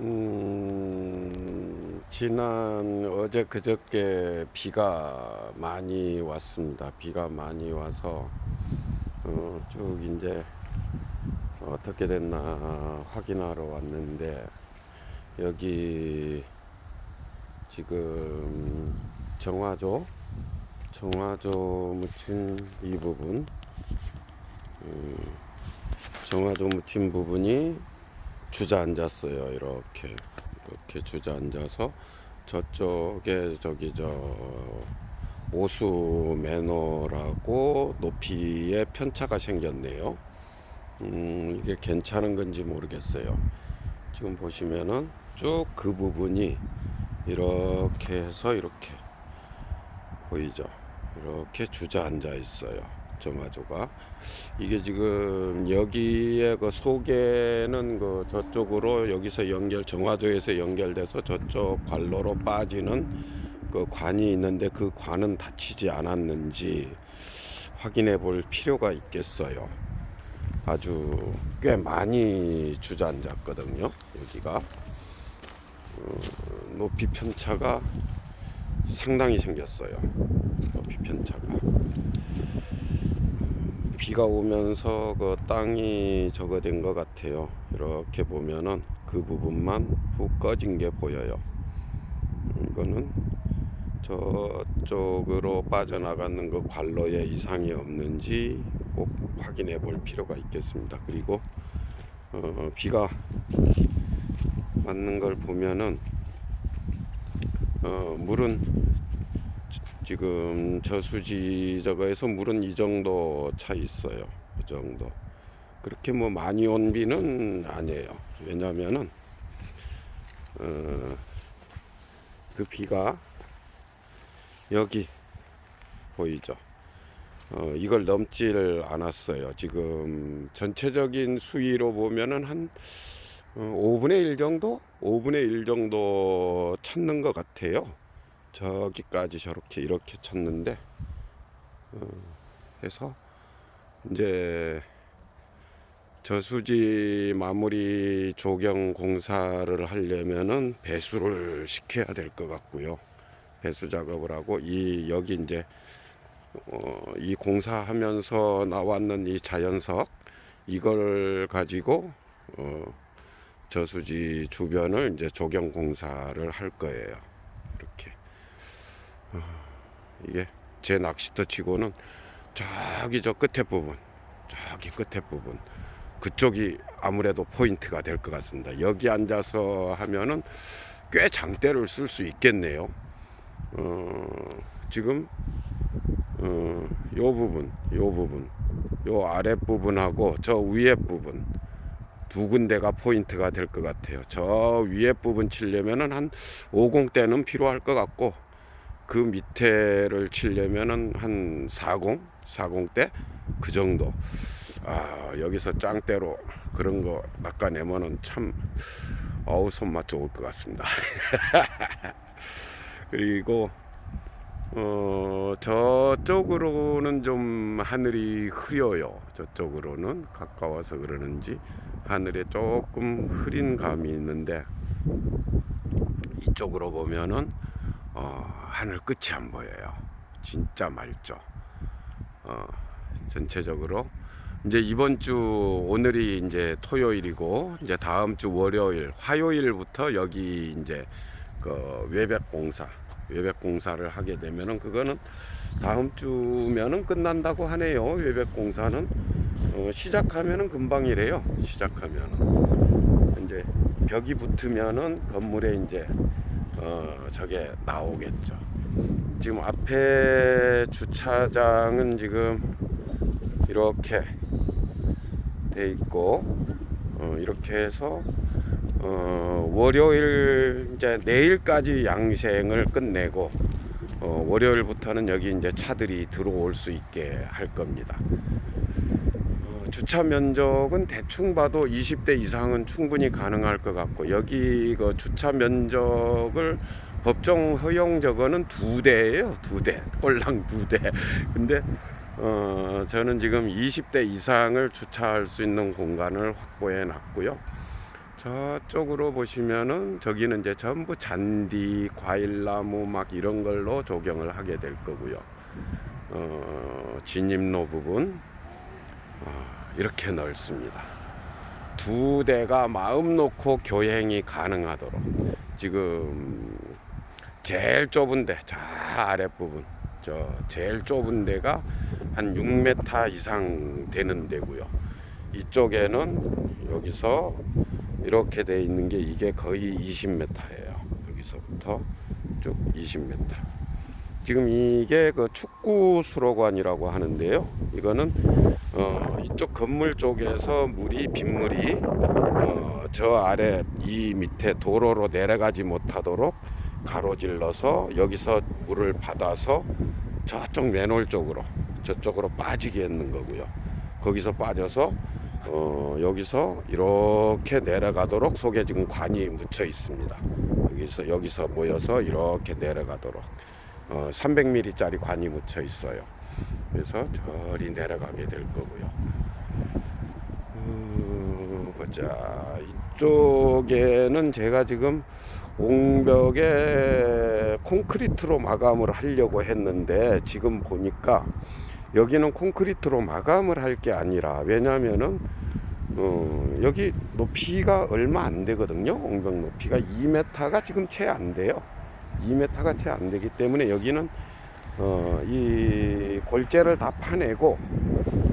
음, 지난 어제 그저께 비가 많이 왔습니다. 비가 많이 와서 어, 쭉 이제 어떻게 됐나 확인하러 왔는데 여기 지금 정화조 정화조 묻힌 이 부분 음, 정화조 묻힌 부분이 주저앉았어요. 이렇게 이렇게 주저앉아서 저쪽에 저기 저 오수 매너라고 높이에 편차가 생겼네요. 음, 이게 괜찮은 건지 모르겠어요. 지금 보시면은 쭉 그 부분이 이렇게 해서 이렇게 보이죠? 이렇게 주저앉아 있어요. 정화조가 이게 지금 여기에 그 속에는 그 저쪽으로 여기서 연결 정화조에서 연결돼서 저쪽 관로로 빠지는 그 관이 있는데 그 관은 닫히지 않았는지 확인해 볼 필요가 있겠어요. 아주 꽤 많이 주저앉았거든요. 여기가 어, 높이 편차가 상당히 생겼어요. 높이 편차가. 비가 오면서 그 땅이 저거 된 것 같아요. 이렇게 보면은 그 부분만 푹 꺼진 게 보여요. 이거는 저쪽으로 빠져나가는 그 관로에 이상이 없는지 꼭 확인해 볼 필요가 있겠습니다. 그리고 어, 비가 맞는 걸 보면은 어, 물은 지- 지금 저수지 저거에서 물은 이 정도 차 있어요. 이 정도. 그렇게 뭐 많이 온 비는 아니에요. 왜냐면은 어, 그 비가 여기 보이죠. 어, 이걸 넘질 않았어요. 지금 전체적인 수위로 보면은 한 어, 5분의 1 정도? 5분의 1 정도 찾는 것 같아요. 저기까지 저렇게 이렇게 쳤는데 어, 해서 이제 저수지 마무리 조경 공사를 하려면은 배수를 시켜야 될 것 같고요. 배수 작업을 하고 이 여기 이제 어, 이 공사하면서 나왔는 이 자연석 이걸 가지고 어, 저수지 주변을 이제 조경 공사를 할 거예요. 이렇게 어, 이게 제 낚시터 치고는 저기 저 끝에 부분, 저기 끝에 부분 그쪽이 아무래도 포인트가 될 것 같습니다. 여기 앉아서 하면은 꽤 장대를 쓸 수 있겠네요. 어, 지금 어, 요 부분, 요 부분, 요 아랫 부분하고 저 위에 부분 두 군데가 포인트가 될 것 같아요. 저 위에 부분 치려면은 한 50대는 필요할 것 같고 그 밑에를 치려면은 한 40, 40대 그 정도. 아 여기서 짱대로 그런 거 낚아내면은 참 어우 손맛 좋을 것 같습니다. 그리고 어 저쪽으로는 좀 하늘이 흐려요. 저쪽으로는 가까워서 그러는지 하늘에 조금 흐린 감이 있는데 이쪽으로 보면은 어, 하늘 끝이 안 보여요. 진짜 맑죠. 어, 전체적으로 이제 이번 주 오늘이 이제 토요일이고 이제 다음 주 월요일, 화요일부터 여기 이제 그 외벽 공사, 외벽 공사를 하게 되면은 그거는 다음 주면은 끝난다고 하네요. 외벽 공사는 어, 시작하면은 금방이래요. 시작하면은 이제 벽이 붙으면은 건물에 이제 어 저게 나오겠죠. 지금 앞에 주차장은 지금 이렇게 돼 있고 어, 이렇게 해서 어, 월요일 이제 내일까지 양생을 끝내고 어, 월요일부터는 여기 이제 차들이 들어올 수 있게 할 겁니다. 어, 주차 면적은 대충 봐도 20대 이상은 충분히 가능할 것 같고 여기 그 주차 면적을 법정 허용 저거는 두 대예요, 두 대, 꼴랑 두 대. 근데 어, 저는 지금 20대 이상을 주차할 수 있는 공간을 확보해 놨고요. 저쪽으로 보시면은 저기는 이제 전부 잔디, 과일나무 막 이런 걸로 조경을 하게 될 거고요. 어, 진입로 부분 어, 이렇게 넓습니다. 두 대가 마음 놓고 교행이 가능하도록 지금 제일 좁은 데, 저 아랫부분, 저 제일 좁은 데가 한 6m 이상 되는 데고요. 이쪽에는 여기서 이렇게 돼 있는 게 이게 거의 20m예요. 여기서부터 쭉 20m. 지금 이게 그 축구 수로관이라고 하는데요. 이거는 어, 이쪽 건물 쪽에서 물이 빗물이 어, 저 아래 이 밑에 도로로 내려가지 못하도록 가로질러서 여기서 물을 받아서 저쪽 맨홀 쪽으로 저쪽으로 빠지게 했는 거고요. 거기서 빠져서 어, 여기서 이렇게 내려가도록 속에 지금 관이 묻혀 있습니다. 여기서 여기서 모여서 이렇게 내려가도록 어, 300mm짜리 관이 묻혀 있어요. 그래서 저리 내려가게 될 거고요. 음, 보자 이쪽에는 제가 지금 옹벽에 콘크리트로 마감을 하려고 했는데 지금 보니까 여기는 콘크리트로 마감을 할 게 아니라 왜냐면은 어, 여기 높이가 얼마 안 되거든요. 옹벽 높이가 2m가 지금 채 안 돼요. 2m가 채 안 되기 때문에 여기는 어, 이 골재를 다 파내고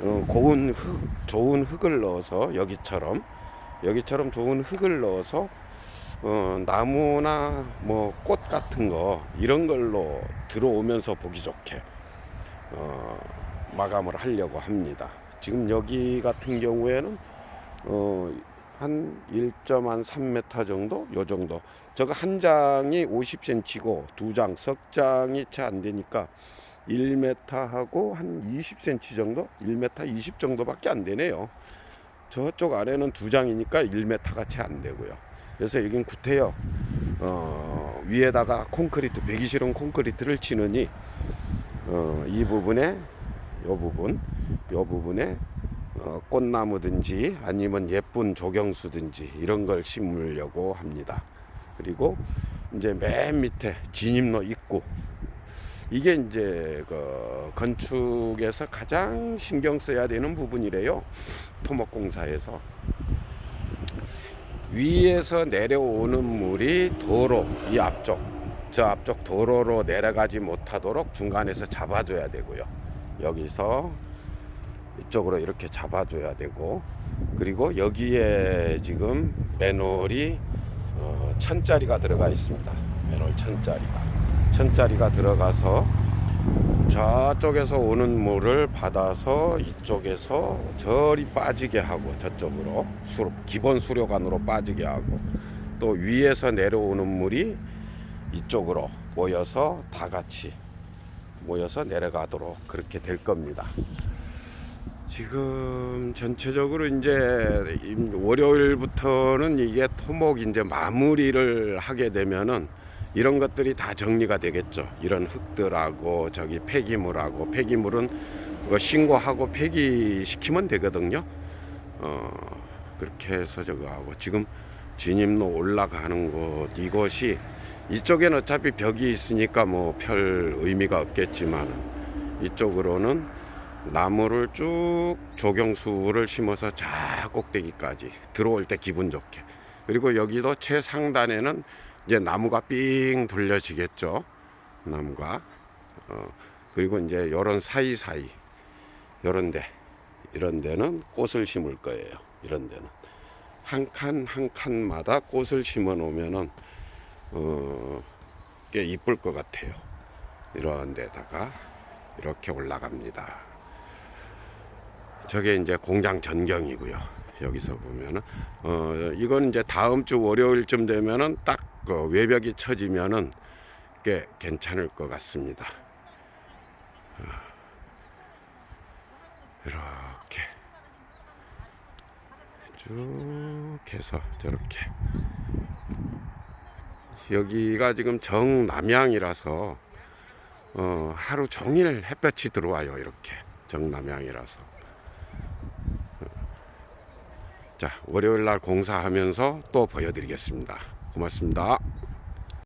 어, 고운 흙, 좋은 흙을 넣어서 여기처럼 여기처럼 좋은 흙을 넣어서 어, 나무나 뭐 꽃 같은 거 이런 걸로 들어오면서 보기 좋게 어, 마감을 하려고 합니다. 지금 여기 같은 경우에는 어, 한 1.3m 정도? 요 정도. 저거 한 장이 50cm고 두 장 석 장이 채 안 되니까 1m 하고 한 20cm 정도? 1m 20 정도밖에 안 되네요. 저쪽 아래는 두 장이니까 1m가 채 안 되고요. 그래서 여긴 구태여 어, 위에다가 콘크리트 배기 싫은 콘크리트를 치느니 어, 이 부분에 요 부분 요 부분에 어, 꽃나무든지 아니면 예쁜 조경수든지 이런 걸 심으려고 합니다. 그리고 이제 맨 밑에 진입로 입구 이게 이제 그 건축에서 가장 신경 써야 되는 부분이래요. 토목공사에서 위에서 내려오는 물이 도로 이 앞쪽 저 앞쪽 도로로 내려가지 못하도록 중간에서 잡아줘야 되고요. 여기서 이쪽으로 이렇게 잡아줘야 되고 그리고 여기에 지금 맨홀이 어, 천짜리가 들어가 있습니다. 맨홀 천짜리가 천짜리가 들어가서 저쪽에서 오는 물을 받아서 이쪽에서 저리 빠지게 하고 저쪽으로 수로, 기본 수료관으로 빠지게 하고 또 위에서 내려오는 물이 이쪽으로 모여서 다 같이 모여서 내려가도록 그렇게 될 겁니다. 지금 전체적으로 이제 월요일부터는 이게 토목 이제 마무리를 하게 되면은 이런 것들이 다 정리가 되겠죠. 이런 흙들하고 저기 폐기물하고 폐기물은 신고하고 폐기시키면 되거든요. 어 그렇게 해서 저거 하고 지금 진입로 올라가는 곳 이곳이 이쪽에는 어차피 벽이 있으니까 뭐 별 의미가 없겠지만 이쪽으로는 나무를 쭉 조경수를 심어서 저 꼭대기까지 들어올 때 기분 좋게. 그리고 여기도 최상단에는 이제 나무가 삥 돌려지겠죠. 나무가. 어, 그리고 이제 요런 사이사이 요런 데 이런 데는 꽃을 심을 거예요. 이런 데는. 한 칸한 칸마다 꽃을 심어 놓으면은 어, 꽤 이쁠 것 같아요. 이런 데다가 이렇게 올라갑니다 저게 이제 공장 전경이고요. 여기서 보면은 어 이건 이제 다음 주 월요일쯤 되면은 딱 그 외벽이 쳐지면은 꽤 괜찮을 것 같습니다. 어, 이렇게 쭉 해서 저렇게 여기가 지금 정남향이라서 어 하루 종일 햇볕이 들어와요 이렇게 정남향이라서 자, 월요일 날 공사하면서 또 보여드리겠습니다. 고맙습니다.